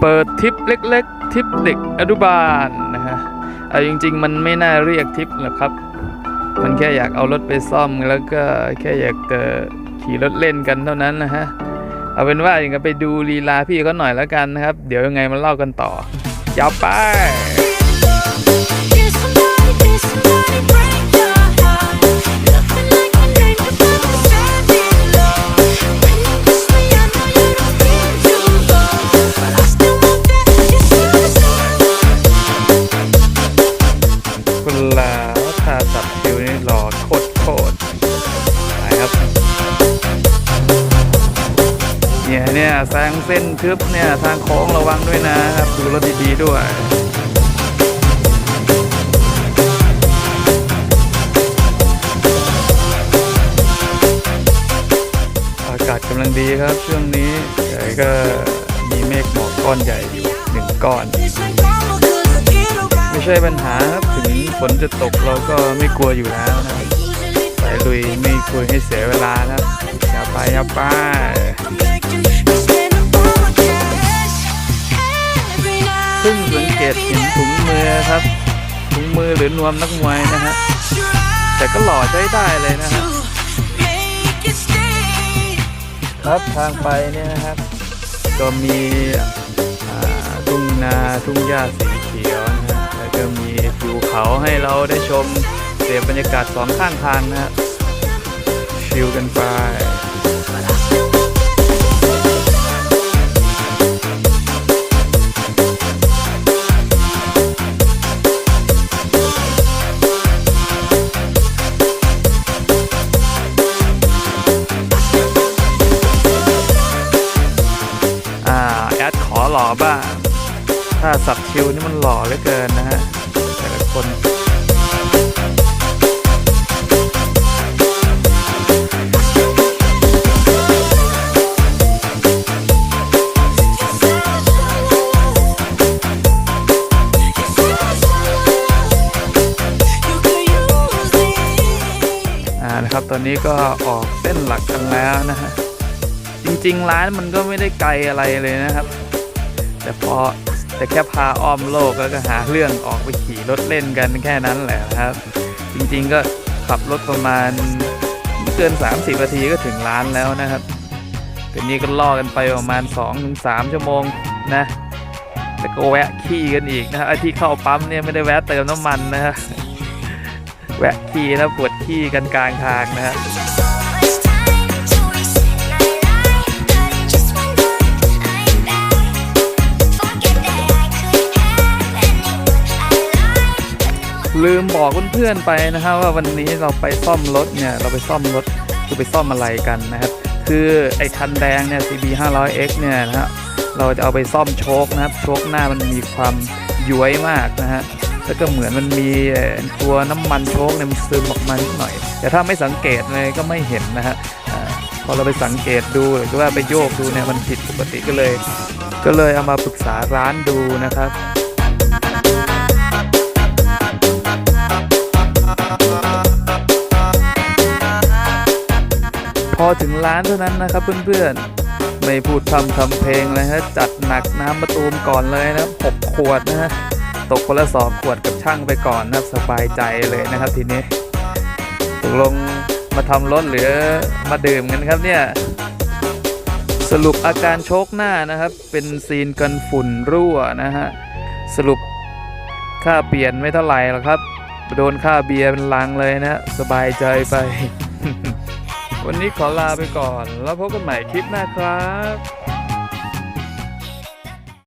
เปิดทริปเล็กๆทริปเด็กอนุบาลนะฮะเอาจริง ๆ มันไม่น่าเรียกทริปหรอกครับ มันแค่อยากเอารถไปซ่อมแล้วก็แค่อยากจะขี่รถเล่นกันเท่านั้นนะฮะ เอาเป็นว่าอย่างนั้นไปดูลีลาพี่เขาหน่อยแล้วกันนะครับ เดี๋ยวยังไงมาเล่ากันต่อ ยาวไป นี่หล่อโคตรโคตรไปครับเนี่ยเนี่ยแซงเส้นทึบเนี่ยทางโค้งระวังด้วยนะครับดูรถดีๆด้วยอากาศกำลังดีครับช่วงนี้แต่ก็มีเมฆหมอกก้อนใหญ่อยู่หนึ่งก้อน ไม่ใช่ปัญหาครับถึงฝนจะตกเราก็ไม่กลัวอยู่แล้วนะครับไปลุยไม่คุยให้เสียเวลานะครับอย่าไปอย่าไป I'm begging, you spend all my cash every night. เพิ่งสังเกตเห็นถุงมือครับถุงมือหรือนวมนักมวยนะฮะแต่ก็หล่อใช้ได้เลยนะฮะ to make it stay. ครับทางไปเนี่ยนะครับ ก็มีอ่าทุ่งนาทุ่งหญ้าสีเขียวะฮะแล้วก็มีภูเขาให้เราได้ชมเสียบรรยากาศสองข้างทางนะฮะชิลกันไปอ่าแอดขอหล่อบ้าง ถ้าสับชิวนี่มันหล่อเหลือเกินนะฮะ แต่ละคนอ่านะครับตอนนี้ก็ออกเส้นหลักกันแล้วนะฮะ จริงๆ ร้านมันก็ไม่ได้ไกลอะไรเลยนะครับ แต่พอ แต่แค่พาอ้อมโลกแล้วก็หาเรื่องออกไปขี่รถเล่นกันแค่นั้นแหละครับ จริงๆก็ขับรถประมาณไม่เกิน 30นาทีก็ถึงร้านแล้วนะครับแต่นี้ก็ล่อกันไปประมาณ 2-3 ชั่วโมงนะแล้วก็แวะขี่กันอีกนะฮะไอ้ที่เข้าปั๊มเนี่ยไม่ได้แวะเติมน้ำมันนะฮะแวะขี่แล้วปวดขี่กันกลางทางนะฮะ ลืมบอกเพื่อนๆไปนะฮะว่าวันนี้เราไปซ่อมรถเนี่ยเราไปซ่อมรถคือไปซ่อมอะไรกันนะครับคือไอ้คันแดงเนี่ย CB 500X เนี่ยนะฮะเราจะเอาไปซ่อมโชคนะครับโชคหน้ามันมีความย้วยมากนะฮะแล้วก็เหมือนมันมีตัวน้ำมันโชคเนี่ยมันซึมออกมานิดหน่อย แต่ถ้าไม่สังเกตเลยก็ไม่เห็นนะฮะพอเราไปสังเกตดูหรือว่าไปโยกดูเนี่ยมันผิดปกติก็เลย ก็เลยเอามาปรึกษาร้านดูนะครับ อถึงร้านเท่านั้นนะครับเพื่อนๆ ไม่พูดทำทำเพลงเลยฮะจัดหนักน้ำมะตูมก่อนเลยนะครับหกขวดนะฮะตกคนละสองขวดกับช่างไปก่อนนะครับสบายใจเลยนะครับทีนี้ตกลงมาทำรถหรือมาดื่มกันครับเนี่ยสรุปอาการโชคหน้านะครับ เป็นซีนกันฝุ่นรั่วนะฮะสรุปค่าเปลี่ยนไม่เท่าไหร่หรอกครับ โดนค่าเบียร์เป็นลังเลยนะ สบายใจไป วันนี้ขอลาไปก่อน แล้วพบกันใหม่คลิปหน้าครับ